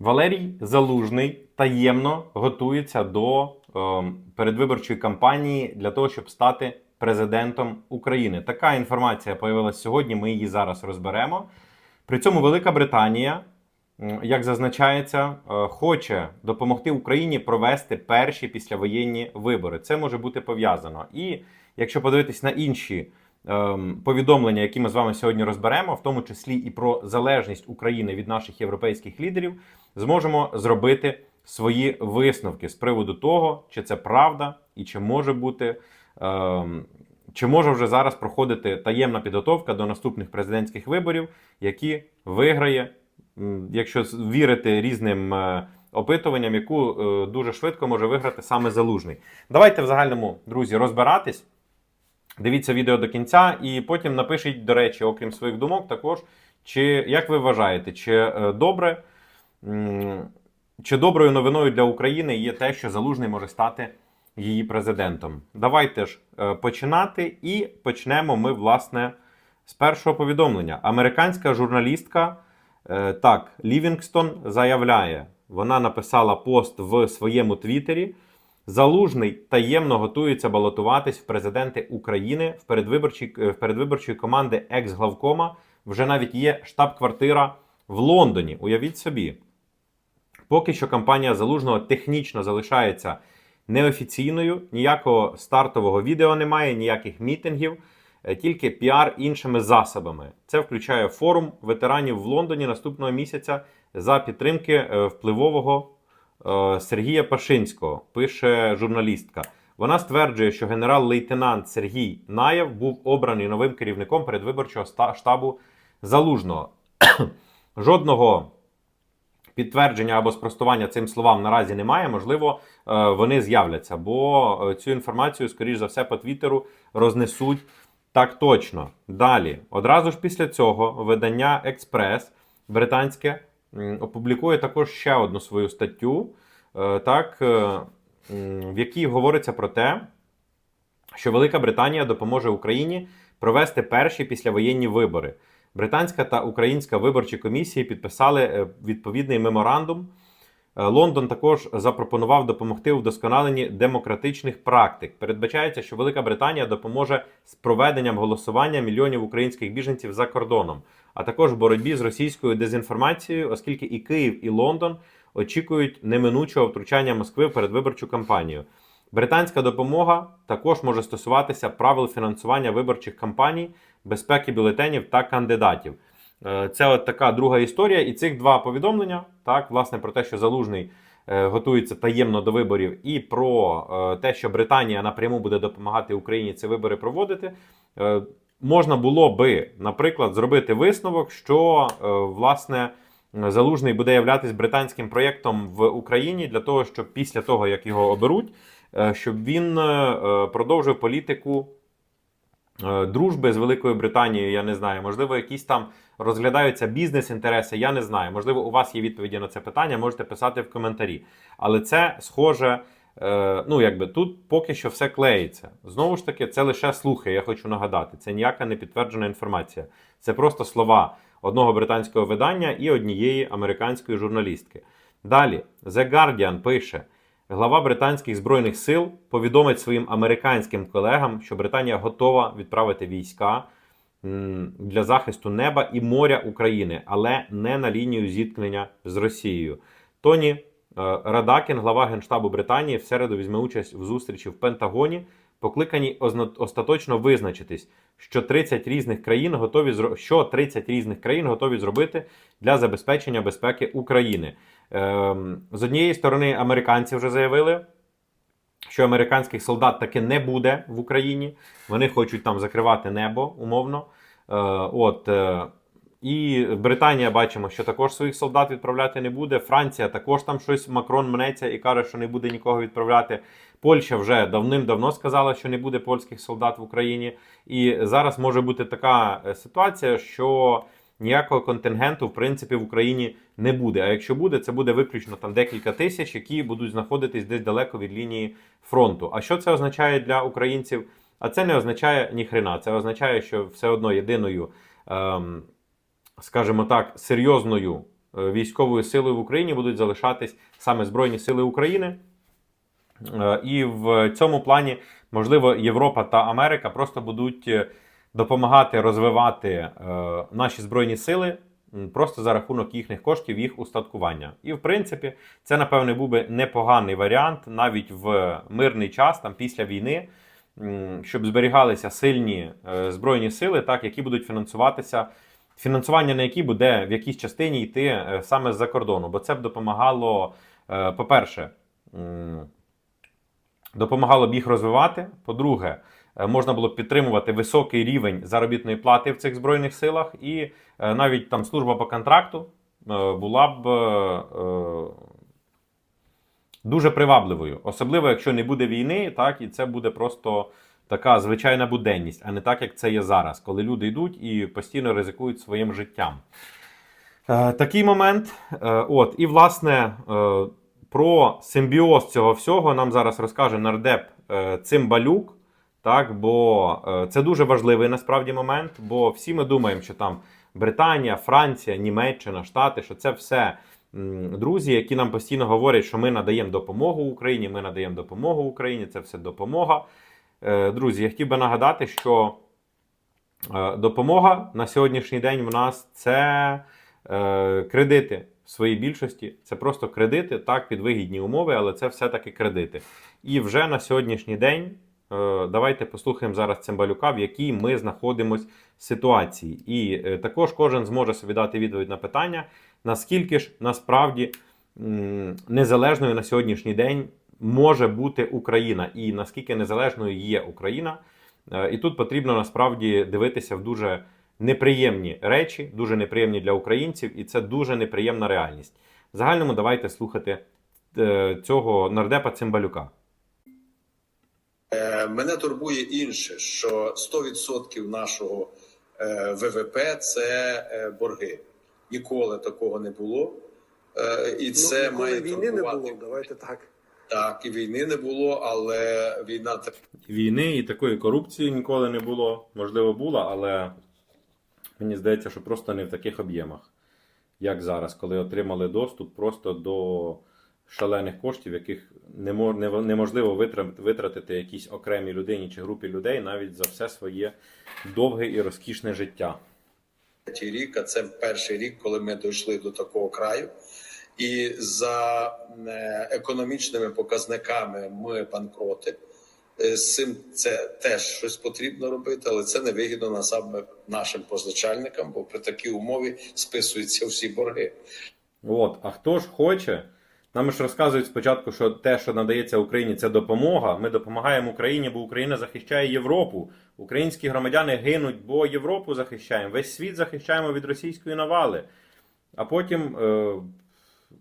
Валерій Залужний таємно готується до ем, передвиборчої кампанії для того, щоб стати президентом України. Така інформація появилась сьогодні. Ми її зараз розберемо. При цьому Велика Британія, як зазначається, е, хоче допомогти Україні провести перші післявоєнні вибори. Це може бути пов'язано. І якщо подивитись на інші повідомлення, які ми з вами сьогодні розберемо, в тому числі і про залежність України від наших європейських лідерів, зможемо зробити свої висновки з приводу того, чи це правда і чи може бути. ем, чи може вже зараз проходити таємна підготовка до наступних президентських виборів, які виграє, якщо вірити різним е, опитуванням, яку е, дуже швидко може виграти саме залужний? Давайте в загальному, друзі, розбиратись. Дивіться відео до кінця, і потім напишіть, до речі, окрім своїх думок, також, чи як ви вважаєте, чи е, добре, чи доброю новиною для України є те, що Залужний може стати її президентом? Давайте ж е, починати, і почнемо ми, власне, з першого повідомлення. Американська журналістка е, так, Лівінгстон заявляє, вона написала пост в своєму твіттері. Залужний таємно готується балотуватись в президенти України в передвиборчій в передвиборчої команди екс-главкома. Вже навіть є штаб-квартира в Лондоні. Уявіть собі. Поки що кампанія залужного технічно залишається неофіційною, ніякого стартового відео немає, ніяких мітингів, е, тільки піар іншими засобами. Це включає форум ветеранів в Лондоні наступного місяця за підтримки е, впливового е, Сергія Пашинського, пише журналістка. Вона стверджує, що генерал-лейтенант Сергій Наєв був обраний новим керівником передвиборчого штабу Залужного. Жодного підтвердження або спростування цим словам наразі немає. Можливо, е, вони з'являться, бо е, цю інформацію, скоріш за все, по Твіттеру рознесуть так точно. Далі, одразу ж після цього, видання Експрес британське опублікує також ще одну свою статтю, е, так, е, в якій говориться про те, що Велика Британія допоможе Україні провести перші післявоєнні вибори. Британська та українська виборчі комісії підписали е, відповідний меморандум. Е, Лондон також запропонував допомогти у вдосконаленні демократичних практик. Передбачається, що Велика Британія допоможе з проведенням голосування мільйонів українських біженців за кордоном, а також боротьбі з російською дезінформацією, оскільки і Київ, і Лондон очікують неминучого втручання Москви в передвиборчу кампанію. Британська допомога також може стосуватися правил фінансування виборчих кампаній, безпеки бюлетенів та кандидатів. Е, Це от така друга історія. І цих два повідомлення, так, власне, про те, що Залужний е, готується таємно до виборів, і про е, те, що Британія напряму буде допомагати Україні ці вибори проводити. Можна було би, наприклад, зробити висновок, що власне Залужний буде являтись британським проєктом в Україні для того, щоб після того, як його оберуть, щоб він продовжив політику дружби з Великою Британією. Я не знаю. Можливо, якісь там розглядаються бізнес-інтереси. Я не знаю. Можливо, у вас є відповіді на це питання. Можете писати в коментарі. Але це схоже. е, Ну, якби тут поки що все клеїться. Знову ж таки, це лише слухи, я хочу нагадати. Це ніяка не підтверджена інформація. Це просто слова одного британського видання і однієї американської журналістки. Далі, The Guardian пише: глава британських збройних сил повідомить своїм американським колегам, що Британія готова відправити війська для захисту неба і моря України, але не на лінію зіткнення з Росією. Тоні е, Радакін, глава генштабу Британії, в середу візьме участь в зустрічі в Пентагоні, покликані остаточно визначитись, що 30 різних країн готові що 30 різних країн готові зробити для забезпечення безпеки України. Ем, з однієї сторони, американці вже заявили, що американських солдат таки не буде в Україні. Вони хочуть там закривати небо умовно. Е, от, е, і Британія бачимо, що також своїх солдат відправляти не буде. Франція також там щось Макрон мнеться і каже, що не буде нікого відправляти. Польща вже давним-давно сказала, що не буде польських солдат в Україні. І зараз може бути така е, ситуація, що ніякого контингенту в принципі в Україні не буде. А якщо буде, це буде виключно там декілька тисяч, які будуть знаходитись десь далеко від лінії фронту. А що це означає для українців? А це не означає ніхрена. Це означає, що все одно єдиною, ем, скажімо так, серйозною е, військовою силою в Україні будуть залишатись саме Збройні Сили України. Е, І в цьому плані, можливо, Європа та Америка просто будуть е, допомагати розвивати е, наші збройні сили просто за рахунок їхніх коштів, їх устаткування. І в принципі, це напевне був би непоганий варіант навіть в мирний час, там після війни, щоб зберігалися сильні е, збройні сили, так які будуть фінансуватися. Фінансування на які буде в якійсь частині йти е, саме з-за кордону, бо це б допомагало, по-перше, допомагало б їх розвивати. По-друге, можна було б підтримувати високий рівень заробітної плати в цих збройних силах, і е, навіть там служба по контракту е, була б е, дуже привабливою, особливо якщо не буде війни, так і це буде просто така звичайна буденність, а не так, як це є зараз, коли люди йдуть і постійно ризикують своїм життям. Е, такий момент. Е, от, і власне. Е, про симбіоз цього всього нам зараз розкаже нардеп е, Цимбалюк. Так, бо е, це дуже важливий насправді момент, бо всі ми думаємо, що там Британія, Франція, Німеччина, Штати, що це все друзі, які нам постійно говорять, що ми надаємо допомогу Україні, ми надаємо допомогу Україні, це все допомога. Е, Друзі, я хотів би нагадати, що е, допомога на сьогоднішній день в нас це кредити в своїй більшості. Це просто кредити, так, під вигідні умови, але це все-таки кредити. І вже на сьогоднішній день давайте послухаємо зараз Цимбалюка, в якій ми знаходимось ситуації. І е, також кожен зможе собі дати відповідь на питання, наскільки ж насправді незалежною на сьогоднішній день може бути Україна, і наскільки незалежною є Україна. Е, І тут потрібно насправді дивитися в дуже неприємні речі, дуже неприємні для українців, і це дуже неприємна реальність. В загальному давайте слухати е, цього нардепа Цимбалюка. Е, Мене турбує інше, що 100% нашого е, ВВП це е, борги. Ніколи такого не було. І це ну, має війни не було, давайте так. Так, і війни не було, але війна Війни і такої корупції ніколи не було. Можливо, була, але мені здається, що просто не в таких об'ємах, як зараз, коли отримали доступ просто до шалених коштів, яких не мо- не- неможливо витратити якійсь окремій людині чи групі людей навіть за все своє довге і розкішне життя. третій рік, а це перший рік, коли ми дійшли до такого краю. І за е, економічними показниками ми банкроти. Е, З цим це теж щось потрібно робити, але це не вигідно насамперед нашим позичальникам, бо при такій умові списуються всі борги. От, а хто ж хоче? Нам ж розказують спочатку, що те, що надається Україні, це допомога. Ми допомагаємо Україні, бо Україна захищає Європу. Українські громадяни гинуть, бо Європу захищаємо. Весь світ захищаємо від російської навали. А потім, е,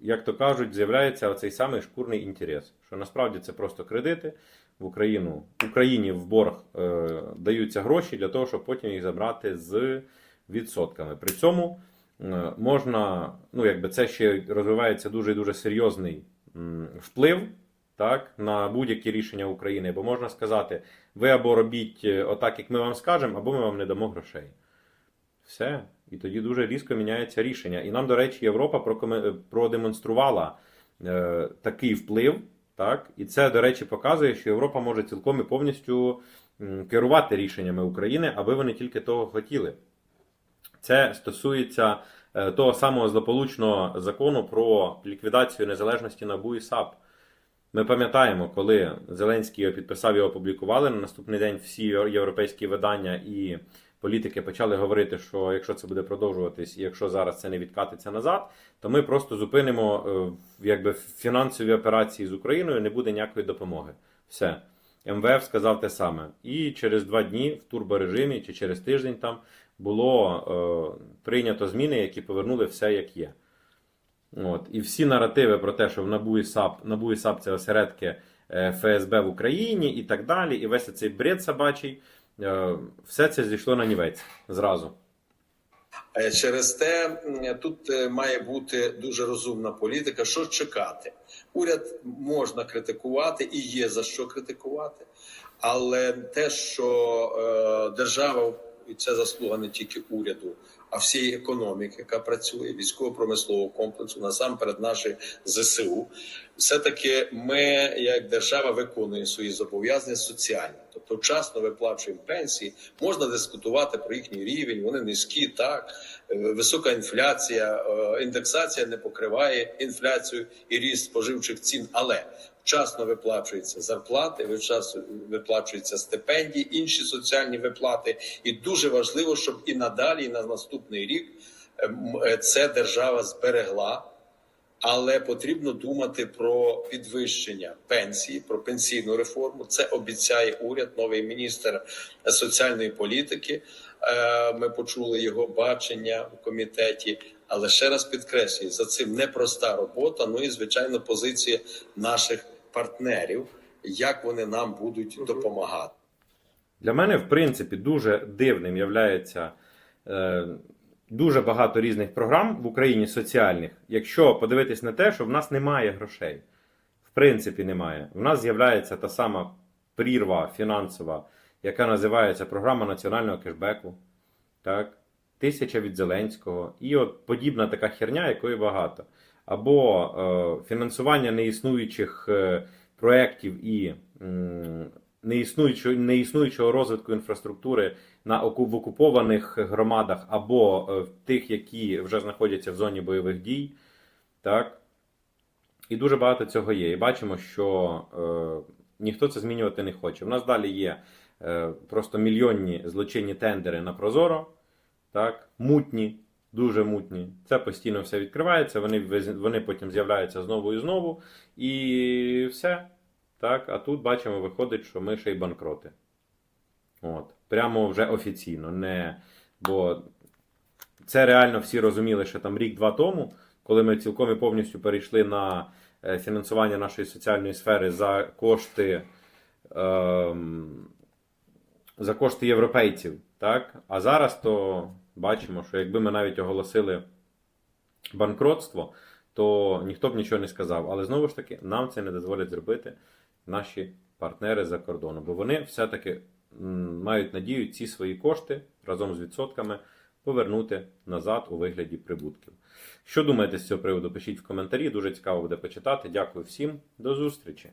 як то кажуть, з'являється оцей самий шкурний інтерес. Що насправді це просто кредити в Україну. Україні в борг е, даються гроші для того, щоб потім їх забрати з відсотками. При цьому можна, ну якби це ще розвивається дуже і дуже серйозний вплив так, на будь-які рішення України. Бо можна сказати, ви або робіть е, отак, як ми вам скажемо, або ми вам не дамо грошей. Все. І тоді дуже різко міняється рішення. І нам, до речі, Європа продемонструвала е, такий вплив. Так? І це, до речі, показує, що Європа може цілком і повністю керувати рішеннями України, аби вони тільки того хотіли. Це стосується е, того самого злополучного закону про ліквідацію незалежності НАБУ і САП. Ми пам'ятаємо, коли Зеленський його підписав і опублікували на наступний день всі європейські видання і політики почали говорити, що якщо це буде продовжуватись, і якщо зараз це не відкатиться назад, то ми просто зупинимо е, якби фінансові операції з Україною, не буде ніякої допомоги. Все. МВФ сказав те саме. І через два дні в турборежимі чи через тиждень там було е, прийнято зміни, які повернули все як є. От. І всі наративи про те, що в НАБУ і САП, НАБУ і САП це осередки е, ФСБ в Україні і так далі, і весь цей бред собачий, е, все це зійшло на нівець зразу. Е, Через те тут має бути дуже розумна політика. Що чекати? Уряд можна критикувати і є за що критикувати, але те, що держава, і це заслуга не тільки уряду, а всієї економіки, яка працює, військово-промислового комплексу, насамперед наші ЗСУ. Все-таки ми, як держава, виконуємо свої зобов'язання соціальні, тобто вчасно виплачуємо пенсії. Можна дискутувати про їхній рівень, вони низькі, так висока інфляція, е, індексація не покриває інфляцію і ріст споживчих цін, але вчасно виплачуються зарплати, вчасно виплачуються стипендії, інші соціальні виплати. І дуже важливо, щоб і надалі, і на наступний рік е, м, е, це держава зберегла. Але потрібно думати про підвищення пенсії, про пенсійну реформу. Це обіцяє уряд, новий міністр соціальної політики. Е, Ми почули його бачення в комітеті. Але ще раз підкреслюю, за цим непроста робота. Ну і звичайно, позиція наших партнерів, як вони нам будуть допомагати. Для мене, в принципі, дуже дивним являється дуже багато різних програм в Україні соціальних, якщо подивитись на те, що в нас немає грошей. В принципі, немає. В нас з'являється та сама прірва фінансова, яка називається програма національного кешбеку. Так? Тисяча від Зеленського. І от подібна така херня, якої багато. Або е, фінансування неіснуючих е, проєктів і неіснуючого, неіснуючого розвитку інфраструктури на в окупованих громадах, або е, в тих, які вже знаходяться в зоні бойових дій. Так? І дуже багато цього є. І бачимо, що е, ніхто це змінювати не хоче. У нас далі є е, просто мільйонні злочинні тендери на Прозоро, так? мутні, дуже мутні. Це постійно все відкривається, вони, вони потім з'являються знову і знову, і все. Так? А тут бачимо, виходить, що ми ще й банкроти. От. Прямо вже офіційно. Не... Бо це реально всі розуміли, що там рік-два тому, коли ми цілком і повністю перейшли на е, фінансування нашої соціальної сфери за кошти, ем, за кошти європейців. Так? А зараз то бачимо, що якби ми навіть оголосили банкротство, то ніхто б нічого не сказав. Але знову ж таки, нам це не дозволять зробити наші партнери за кордоном, бо вони все-таки мають надію ці свої кошти разом з відсотками повернути назад у вигляді прибутків. Що думаєте з цього приводу? Пишіть в коментарі, дуже цікаво буде почитати. Дякую всім, до зустрічі!